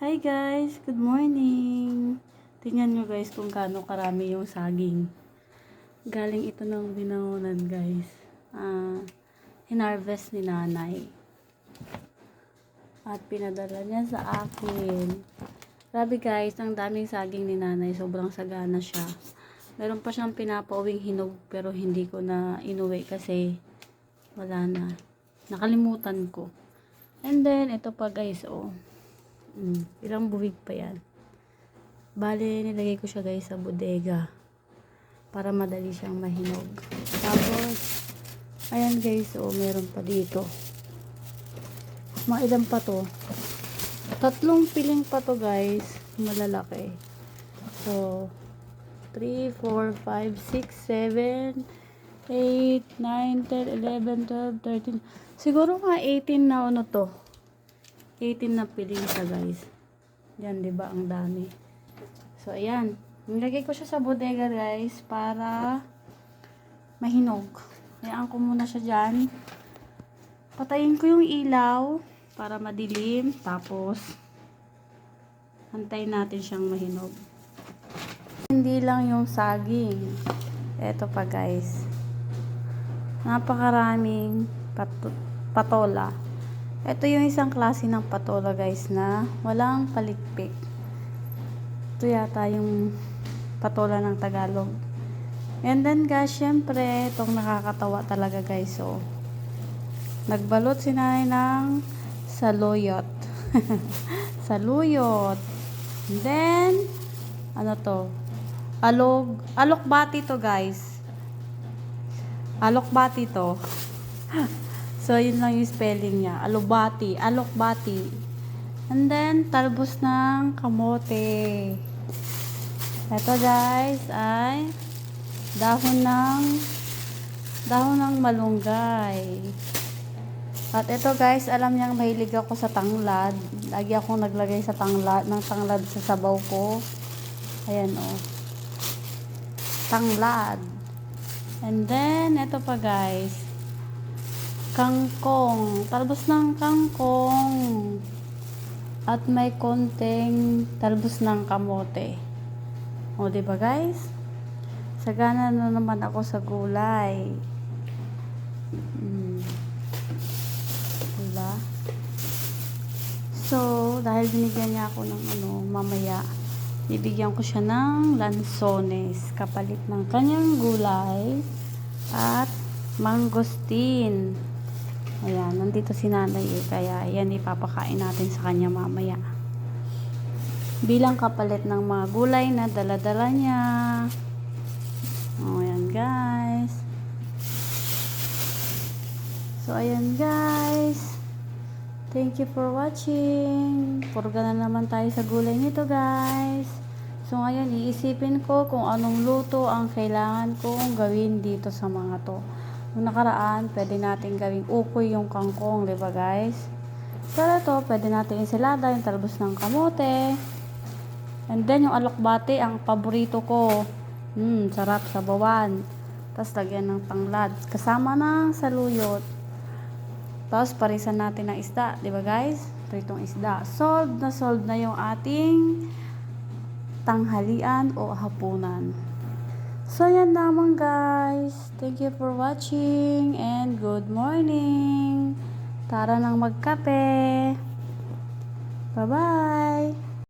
Hi guys, good morning. Tingnan nyo guys kung gaano karami yung saging. Galing ito ng binangunan guys. Ah, hinarvest ni nanay. At pinadala niya sa akin. Grabe guys, ang daming saging ni nanay. Sobrang sagana siya. Meron pa siyang pinapauwing hinog pero hindi ko na inuwi kasi wala na. Nakalimutan ko. And then, ito pa guys, oh. Mm, ilang buwig pa yan. Bale, nilagay ko siya guys sa bodega. Para madali siyang mahinog. Tapos, ayan guys, oh, meron pa dito. Mga ilan pa to. Tatlong piling pa to guys. Malalaki. So, 3, 4, 5, 6, 7, 8, 9, 10, 11, 12, 13. Siguro mga 18 na ano to. 18 na piling siya guys. Yan, di ba? Ang dami. So, ayan. Nilagay ko siya sa bodega guys para mahinog. Hayaan ko muna siya dyan. Patayin ko yung ilaw para madilim. Tapos, antayin natin siyang mahinog. Hindi lang yung saging. Eto pa guys. Napakaraming pat- patola. Ito yung isang klase ng patola guys na walang palikpik. Ito yata yung patola ng Tagalog. And then guys, syempre, itong nakakatawa talaga guys. So, nagbalot si nanay ng saluyot. saluyot. And then, ano to? Alog, alokbati to guys. Alokbati to. So, yun lang yung spelling niya. Alubati. Alokbati. And then, talbos ng kamote. Ito guys ay dahon ng dahon ng malunggay. At ito guys, alam niyang mahilig ako sa tanglad. Lagi akong naglagay sa tanglad, ng tanglad sa sabaw ko. Ayan o. Oh. Tanglad. And then, ito pa guys kangkong. Talbos ng kangkong. At may konting talbos ng kamote. O, di ba guys? Sagana na naman ako sa gulay. Mm. Diba? So, dahil binigyan niya ako ng ano, mamaya, bibigyan ko siya ng lansones kapalit ng kanyang gulay at mangosteen. Ayan, nandito si nanay eh. Kaya yan ipapakain natin sa kanya mamaya. Bilang kapalit ng mga gulay na daladala niya. O, ayan guys. So, ayan guys. Thank you for watching. Purga na naman tayo sa gulay nito guys. So, ngayon iisipin ko kung anong luto ang kailangan kong gawin dito sa mga to. Nung nakaraan, pwede natin gawing ukoy yung kangkong, di ba guys? Pero ito, pwede natin ensalada, yung talbos ng kamote. And then, yung alokbate, ang paborito ko. Hmm, sarap sa bawan. Tapos, lagyan ng tanglad. Kasama ng saluyot. Tapos, parisan natin ng isda, di ba guys? Pritong isda. Solved na solved na yung ating tanghalian o hapunan. So, yan naman guys. Thank you for watching and good morning. Tara nang magkape. Bye-bye.